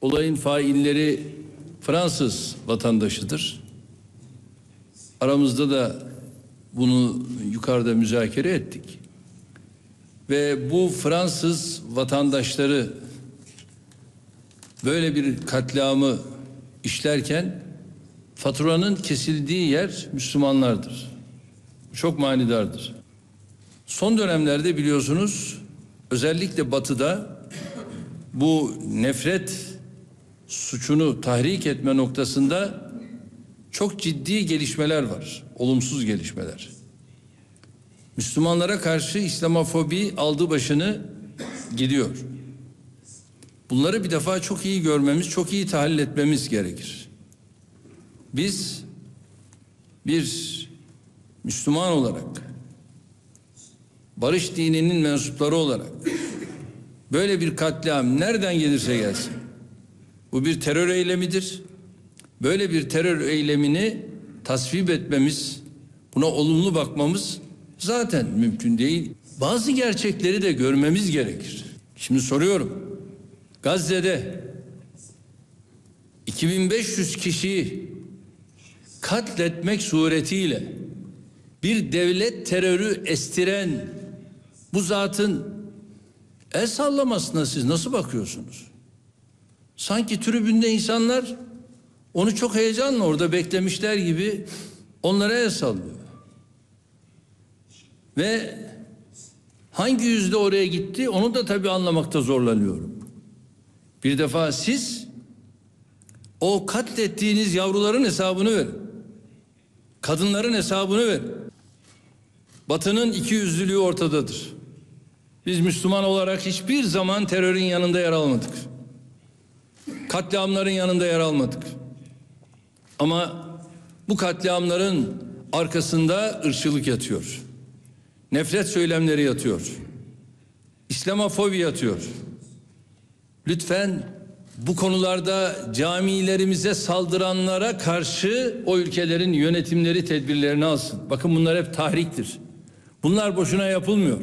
Olayın failleri Fransız vatandaşıdır. Aramızda da bunu yukarıda müzakere ettik. Ve bu Fransız vatandaşları böyle bir katliamı işlerken faturanın kesildiği yer Müslümanlardır. Çok manidardır. Son dönemlerde biliyorsunuz özellikle batıda bu nefret suçunu tahrik etme noktasında çok ciddi gelişmeler var. Olumsuz gelişmeler. Müslümanlara karşı İslamofobi aldı başını gidiyor. Bunları bir defa çok iyi görmemiz, çok iyi tahlil etmemiz gerekir. Biz bir Müslüman olarak barış dininin mensupları olarak böyle bir katliam nereden gelirse gelsin bu bir terör eylemidir. Böyle bir terör eylemini tasvip etmemiz, buna olumlu bakmamız zaten mümkün değil. Bazı gerçekleri de görmemiz gerekir. Şimdi soruyorum. Gazze'de 2500 kişiyi katletmek suretiyle bir devlet terörü estiren bu zatın el sallamasına siz nasıl bakıyorsunuz? Sanki tribünde insanlar onu çok heyecanla orada beklemişler gibi onlara el sallıyor. Ve hangi yüzde oraya gitti onu da tabii anlamakta zorlanıyorum. Bir defa siz o katlettiğiniz yavruların hesabını verin. Kadınların hesabını verin. Batının iki yüzlülüğü ortadadır. Biz Müslüman olarak hiçbir zaman terörün yanında yer almadık. Katliamların yanında yer almadık. Ama bu katliamların arkasında ırkçılık yatıyor. Nefret söylemleri yatıyor. İslamofobi yatıyor. Lütfen bu konularda camilerimize saldıranlara karşı o ülkelerin yönetimleri tedbirlerini alsın. Bakın bunlar hep tahriktir. Bunlar boşuna yapılmıyor.